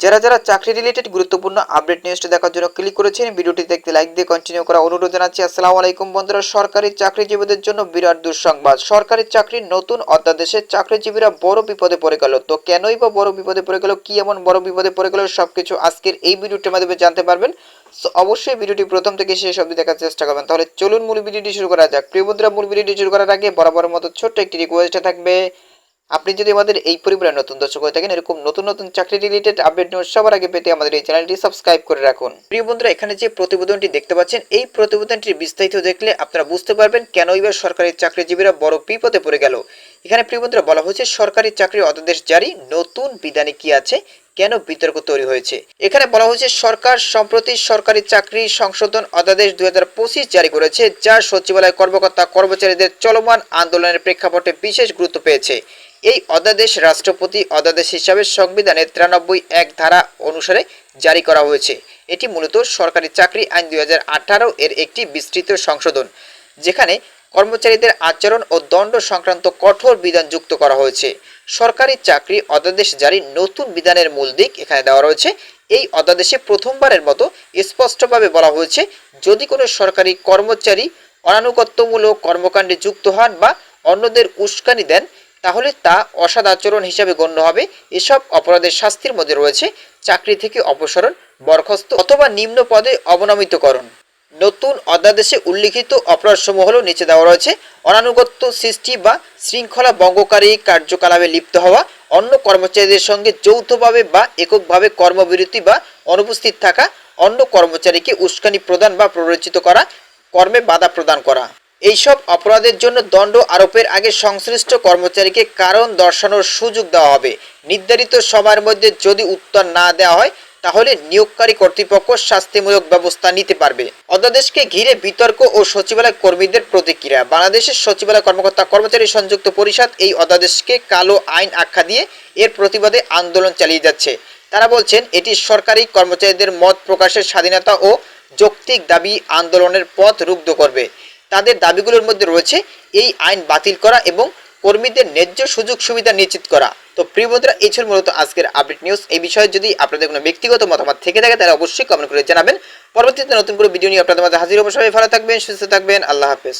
যারা যারা চাকরি রিলেটেড গুরুত্বপূর্ণ আপডেট নিউজটি দেখার জন্য ক্লিক করেছেন, ভিডিওটি দেখতে লাইক দিয়ে কন্টিনিউ করা অনুরোধ জানাচ্ছি। আসসালামু আলাইকুম বন্ধুরা, সরকারি চাকরিজীবীদের জন্য বিরাট দুঃসংবাদ। সরকারি চাকরির নতুন অধ্যাদেশে চাকরিজীবীরা বড় বিপদে পড়ে গেল। তো কেনই বা বড় বিপদে পড়ে গেল, কি এমন বড় বিপদে পড়ে গেল, সবকিছু আজকের এই ভিডিওটির মাধ্যমে জানতে পারবেন। অবশ্যই ভিডিওটি প্রথম থেকে শেষ অবধি দেখার চেষ্টা করবেন। তাহলে চলুন মূল ভিডিওটি শুরু করা যাক। প্রিয় বন্ধুরা, মূল ভিডিওটি শুরু করার আগে বরাবর মতো ছোট্ট একটি রিকোয়েস্ট থাকবে আপনি যদি আমাদের এই পরিবারের নতুন দর্শক হয়ে থাকেন, এরকম নতুন নতুন চাকরি রিলেটেড আপডেট নিউজ সবার আগে পেতে আমাদের এই চ্যানেলটি সাবস্ক্রাইব করে রাখুন। প্রিয় বন্ধুরা, এখানে যে প্রতিবেদনটি দেখতে পাচ্ছেন, এই প্রতিবেদনটির বিস্তারিত দেখলে আপনারা বুঝতে পারবেন কেন এবার সরকারি চাকরিজীবীরা বড় বিপদে পড়ে গেল। এখানে প্রিয় বন্ধুরা, বলা হয়েছে সরকারি চাকরির অধ্যাদেশ জারি, নতুন বিধানে কি আছে, কেন বিতর্ক তৈরি হয়েছে? এখানে বলা হয়েছে, সরকার সম্প্রতি সরকারি চাকরি সংশোধন অধ্যাদেশ দুই জারি করেছে, যা সচিবালয় কর্মকর্তা কর্মচারীদের চলমান আন্দোলনের প্রেক্ষাপটে বিশেষ গুরুত্ব পেয়েছে। এই অধ্যাদেশ রাষ্ট্রপতি অধ্যাদেশ হিসাবে সংবিধানের তিরানব্বই এক ধারা অনুসারে জারি করা হয়েছে। এটি মূলত সরকারি চাকরি আইন দুই হাজার আঠারো এর একটি বিস্তৃত সংশোধন, যেখানে কর্মচারীদের আচরণ ও দণ্ড সংক্রান্ত কঠোর বিধান যুক্ত করা হয়েছে। সরকারি চাকরি অধ্যাদেশ জারি নতুন বিধানের মূল দিক এখানে দেওয়া রয়েছে। এই অধ্যাদেশে প্রথমবারের মতো স্পষ্টভাবে বলা হয়েছে, যদি কোনো সরকারি কর্মচারী অনানুগত্যমূলক কর্মকাণ্ডে যুক্ত হন বা অন্যদের উস্কানি দেন তাহলে তা অসৎ আচরণ হিসাবে গণ্য হবে। এসব অপরাধের শাস্তির মধ্যে রয়েছে চাকরি থেকে অপসারণ, বরখাস্ত অথবা নিম্ন পদে অবনমিতকরণ। নতুন অধ্যাদেশে উল্লিখিত অপরাধসমূহ হল নিচে দেওয়া রয়েছে, অনানুগত্য, সৃষ্টি বা শৃঙ্খলা ভঙ্গকারী কার্যকলাপে লিপ্ত হওয়া, অন্য কর্মচারীদের সঙ্গে যৌথভাবে বা এককভাবে কর্মবিরতি বা অনুপস্থিত থাকা, অন্য কর্মচারীকে উস্কানি প্রদান বা প্ররোচিত করা, কর্মে বাধা প্রদান করা। এইসব অপরাধের জন্য দণ্ড আরোপের আগে সংশ্লিষ্ট কর্মচারীকে কারণ দর্শানোর সুযোগ দেওয়া হবে। নির্ধারিত সময়ের মধ্যে যদি উত্তর না দেওয়া হয়, তাহলে নিয়োগকারী কর্তৃপক্ষ শাস্তিমূলক ব্যবস্থা নিতে পারবে। অধ্যাদেশকে ঘিরে বিতর্ক ও সচিবালয় কর্মীদের প্রতিক্রিয়া। বাংলাদেশের সচিবালয় কর্মকর্তা কর্মচারী সংযুক্ত পরিষদ এই অধ্যাদেশকে কালো আইন আখ্যা দিয়ে এর প্রতিবাদে আন্দোলন চালিয়ে যাচ্ছে। তারা বলছেন, এটি সরকারি কর্মচারীদের মত প্রকাশের স্বাধীনতা ও যৌক্তিক দাবি আন্দোলনের পথ রুগ্ধ করবে। তাদের দাবিগুলোর মধ্যে রয়েছে এই আইন বাতিল করা এবং কর্মীদের ন্যায্য সুযোগ সুবিধা নিশ্চিত করা। তো প্রিয় বন্ধুরা, এই ছিল মূলত আজকের আপডেট নিউজ এই বিষয়ে যদি আপনাদের কোনো ব্যক্তিগত মতামত থেকে থাকে, তাহলে অবশ্যই কমেন্ট করে জানাবেন। পরবর্তীতে নতুন করে ভিডিও নিয়ে আপনাদের মাঝে হাজির অবশ্যই ভালো থাকবেন, সুস্থ থাকবেন। আল্লাহ হাফেজ।